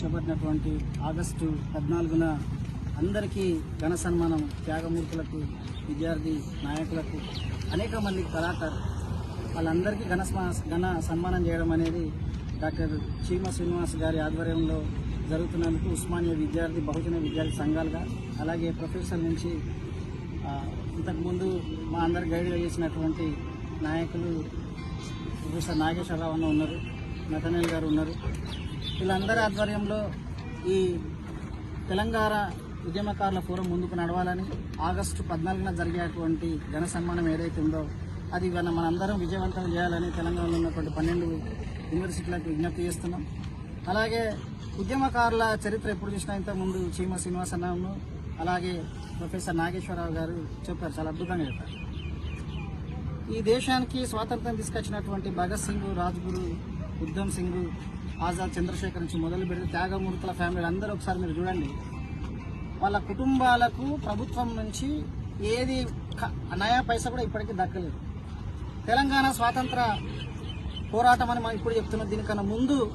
చేపట్టినటువంటి ఆగస్టు పద్నాలుగున అందరికీ ఘన సన్మానం త్యాగమూర్తులకు విద్యార్థి నాయకులకు అనేక మంది కళాకారు. వాళ్ళందరికీ ఘన ఘన సన్మానం చేయడం అనేది డాక్టర్ చీమ శ్రీనివాస్ గారి ఆధ్వర్యంలో జరుగుతున్నందుకు ఉస్మానియా విద్యార్థి బహుజన విద్యార్థి సంఘాలుగా అలాగే ప్రొఫెసర్ నుంచి ఇంతకుముందు మా అందరు గైడ్గా చేసినటువంటి నాయకులు ప్రొఫెసర్ నాగేశ్వరరావు అన్న ఉన్నారు. నతనేల్ గారు ఉన్నారు. వీళ్ళందరి ఆధ్వర్యంలో ఈ తెలంగాణ ఉద్యమకారుల ఫోరం ముందుకు నడవాలని ఆగస్టు పద్నాలుగున జరిగేటువంటి ఘన సన్మానం ఏదైతే ఉందో అది మన మనందరం విజయవంతం చేయాలని తెలంగాణలో ఉన్నటువంటి పన్నెండు యూనివర్సిటీలకు విజ్ఞప్తి చేస్తున్నాం. అలాగే ఉద్యమకారుల చరిత్ర ఎప్పుడు చూసినా ఇంత ముందు చీమ శ్రీనివాస అన్నను అలాగే ప్రొఫెసర్ నాగేశ్వరరావు గారు చెప్పారు చాలా అద్భుతంగా చెప్పారు. ఈ దేశానికి స్వాతంత్రం తీసుకొచ్చినటువంటి భగత్ సింగ్ రాజ్గురు ఉద్దమ్ సింగ్ ఆజాద్ చంద్రశేఖర్ నుంచి మొదలు పెడితే త్యాగమూర్తుల ఫ్యామిలీ అందరూ ఒకసారి మీరు చూడండి. వాళ్ళ కుటుంబాలకు ప్రభుత్వం నుంచి ఏది నయా పైసా కూడా ఇప్పటికీ దక్కలేదు. తెలంగాణ స్వాతంత్ర పోరాటం అని మనం ఇప్పుడు చెప్తున్నాం. దీనికన్నా ముందు